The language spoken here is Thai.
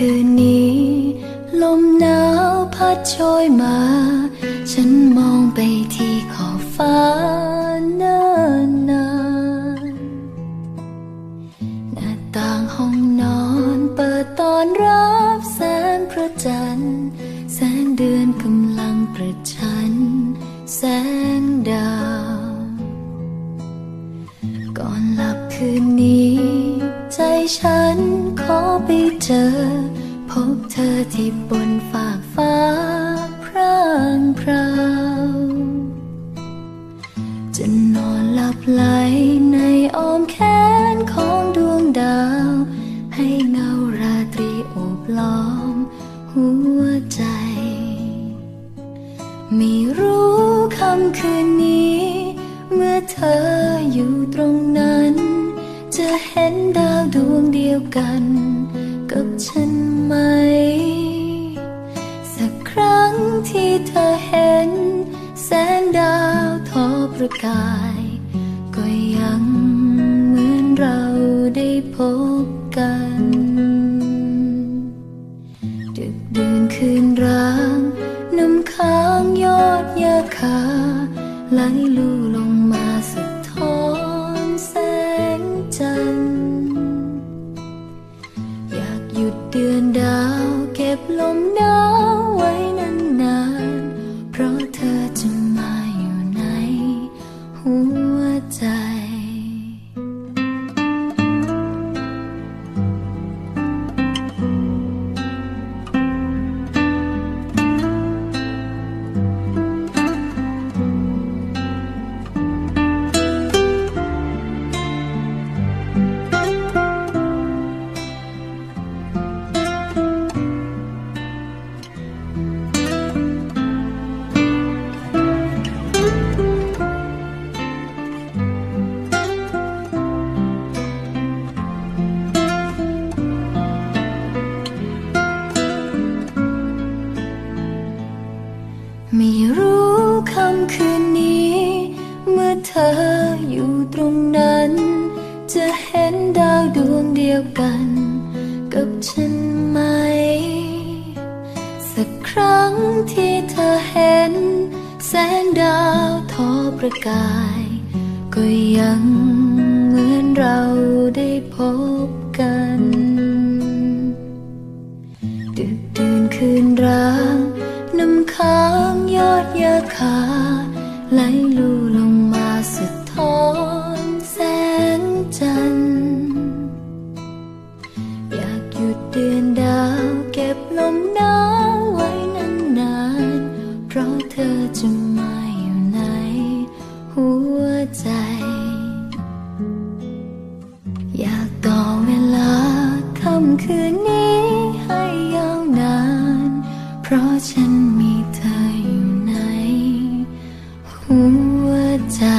คืนนี้ ลมหนาวพัดโชยมา ฉันมองไปที่ขอบฟ้าเนินนานหน้าต่างห้องนอนเปิดตอนรับแสงพระจันทร์ แสงเดือนกำลังประชัน แสง ฉันขอไปเจอ พบเธอที่บนฝากฟ้าพร่างพราวจะนอนหลับไหลในอ้อมแขนของดวงดาว ให้เงาราตรีโอบล้อมหัวใจ ไม่รู้คำคืนนี้ เมื่อเธออยู่ตรงนั้ เห็นดาวดวงเดียวกัน กับฉันไหม สักครั้งที่เธอเห็น แสงดาวทอประกาย ก็ยังเหมือนเราได้พบกันดึกดื่นคืนร้างน้ำค้างยอดยาคาไหลลู่ลงมาสะท้อนแสง จันทร์อยากหยุดเดือนดาวเก็บลมหนาว นี้ เมื่อเธออยู่ตรงนั้น จะเห็นดาวดวงเดียวกัน กับฉันไหม สักครั้งที่เธอเห็น แสงดาวทอประกาย ก็ยังเหมือนเราได้พบกันดึกดื่นคืนร้างน้ำค้างยอดยาคา ไหลลู่ลงมาสะท้อนแสงจันทร์อยากหยุดเดือนดาวเก็บลมหนาวไว้นานๆเพราะเธอจะมาอยู่ในหัวใจ อยากต่อเวลาค่ำคืนนี้ให้ยาวนาน เพราะฉันมี 在